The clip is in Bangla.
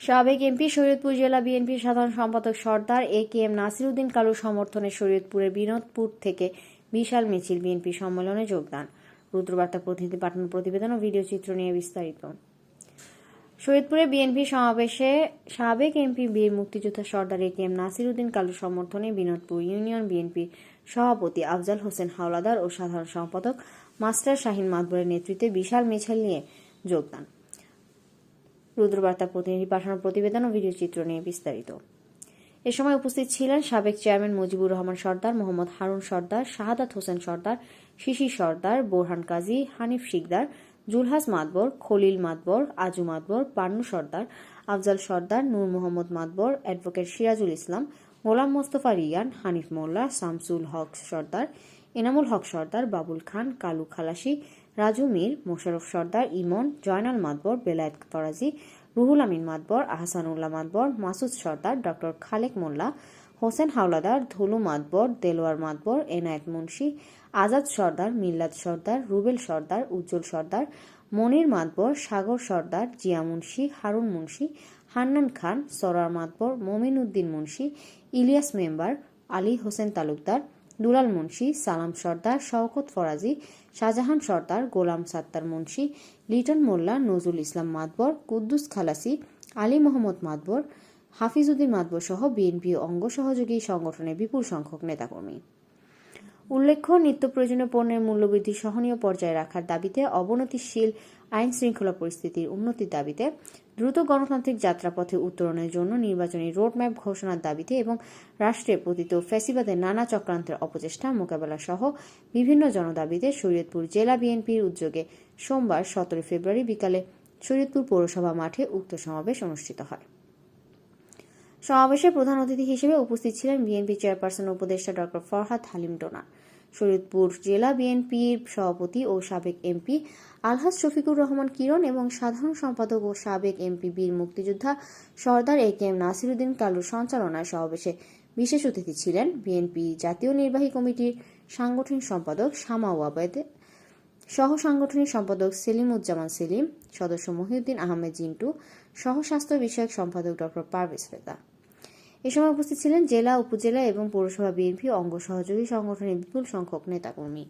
সাবেক এমপি শরীয়তপুর জেলা বিএনপির সাধারণ সম্পাদক সর্দার এ কে এম নাসিরুদ্দিন কালুর সমর্থনে শরীয়তপুরের বিনোদপুর থেকে বিশাল মিছিল বিএনপি সম্মেলনে যোগদান। রুদ্রবার্তা প্রতিনিধি পাঠানো প্রতিবেদন ও ভিডিও চিত্র নিয়ে বিস্তারিত। শরীয়তপুরে বিএনপি সমাবেশে সাবেক এমপি বীর মুক্তিযোদ্ধা সর্দার এ কে এম নাসিরুদ্দিন কালুর সমর্থনে বিনোদপুর ইউনিয়ন বিএনপির সভাপতি আফজাল হোসেন হাওলাদার ও সাধারণ সম্পাদক মাস্টার শাহিন মাদবরের নেতৃত্বে বিশাল মিছিল নিয়ে যোগদান। রুদ্রবার্তা প্রতিনিধি পাঠানো প্রতিবেদন ও ভিডিও চিত্র নিয়ে বিস্তারিত। এ সময় উপস্থিত ছিলেন সাবেক চেয়ারম্যান মুজিবুর রহমান সর্দার, মোহাম্মদ হারুন সর্দার, শাহাদাত হোসেন সর্দার শিশির সর্দার, বোরহান কাজী, হানিফ শিকদার, জুলহাস মাতবর, খলিল মাতবর, আজু মাতবর, পান্নু সর্দার, আফজাল সর্দার, নূর মোহাম্মদ মাতবর, অ্যাডভোকেট সিরাজুল ইসলাম, গোলাম মোস্তফা রিয়ান, হানিফ মোল্লা, শামসুল হক সর্দার এনামুল হক সর্দার, বাবুল খান, কালু খালাসি, রাজু মীর, মোশারফ সর্দার, ইমন, জয়নাল মাতবর, বেলায়েত ফরাজি রুহুল আমিন মাতবর, আহসানুল্লাহ মাতবর, মাসুদ সর্দার, ডক্টর খালেক মোল্লা, হোসেন হাওলাদার, ধুলু মাতবর, দেলোয়ার মাতবর, এনায়েত মুন্সি, আজাদ সর্দার, মিল্লাত সর্দার, রুবেল সর্দার, উজ্জ্বল সর্দার, মনির মাতবর, সাগর সর্দার, জিয়া মুন্সি, হারুন মুন্সি, হান্নান খান, সরার মাতবর মমিন উদ্দিন মুন্সি, ইলিয়াস মেম্বার, আলী হোসেন তালুকদার দুলাল মুন্সি, সালাম সর্দার, শওকত ফরাজি, শাহজাহান সর্দার, গোলাম সাত্তার মুন্সি, লিটন মোল্লা, নজরুল ইসলাম মাতবর, কুদ্দুস খালাসি, আলী মোহাম্মদ মাতবর হাফিজউদ্দিন মাতবর সহ বিএনপি অঙ্গ সহযোগী সংগঠনের বিপুল সংখ্যক নেতাকর্মী। উল্লেখ্য নিত্য প্রয়োজনীয় পণ্যের মূল্যবৃদ্ধি সহনীয় পর্যায়ে রাখার দাবিতে অবনতিশীল আইন শৃঙ্খলা পরিস্থিতির উন্নতির দাবিতে দ্রুত গণতান্ত্রিক যাত্রাপথে উত্তরণের জন্য নির্বাচনী রোডম্যাপ ঘোষণার দাবিতে এবং রাষ্ট্রে পতিত ফ্যাসিবাদের নানা চক্রান্তের অপচেষ্টা মোকাবেলা সহ বিভিন্ন জনদাবিতে শরীয়তপুর জেলা বিএনপির উদ্যোগে সোমবার সতেরো ফেব্রুয়ারি বিকালে শরীয়তপুর পৌরসভা মাঠে উক্ত সমাবেশ অনুষ্ঠিত হয়। সমাবেশে প্রধান অতিথি হিসেবে উপস্থিত ছিলেন বিএনপি চেয়ারপারসন উপদেষ্টা ডক্টর ফরহাদ হালিম ডোনা শরীয়তপুর জেলা বিএনপির সভাপতি ও সাবেক এমপি আলহাজ শফিকুর রহমান কিরণ এবং সাধারণ সম্পাদক ও সাবেক এমপি বীর মুক্তিযোদ্ধা সর্দার এ কে এম নাসিরুদ্দিন কালুর সঞ্চালনায় সমাবেশে বিশেষ অতিথি ছিলেন বিএনপি জাতীয় নির্বাহী কমিটির সাংগঠনিক সম্পাদক শামা ওয়াবেদ সহ সাংগঠনিক সম্পাদক সেলিম উজ্জামান সেলিম, সদস্য মহিউদ্দিন আহমেদ জিন্টু, সহ স্বাস্থ্য বিষয়ক সম্পাদক ডক্টর পারভেজ রেজা। এ সময় উপস্থিত ছিলেন জেলা, উপজেলা এবং পৌরসভা বিএনপি অঙ্গ সহযোগী সংগঠনের বিপুল সংখ্যক নেতাকর্মী।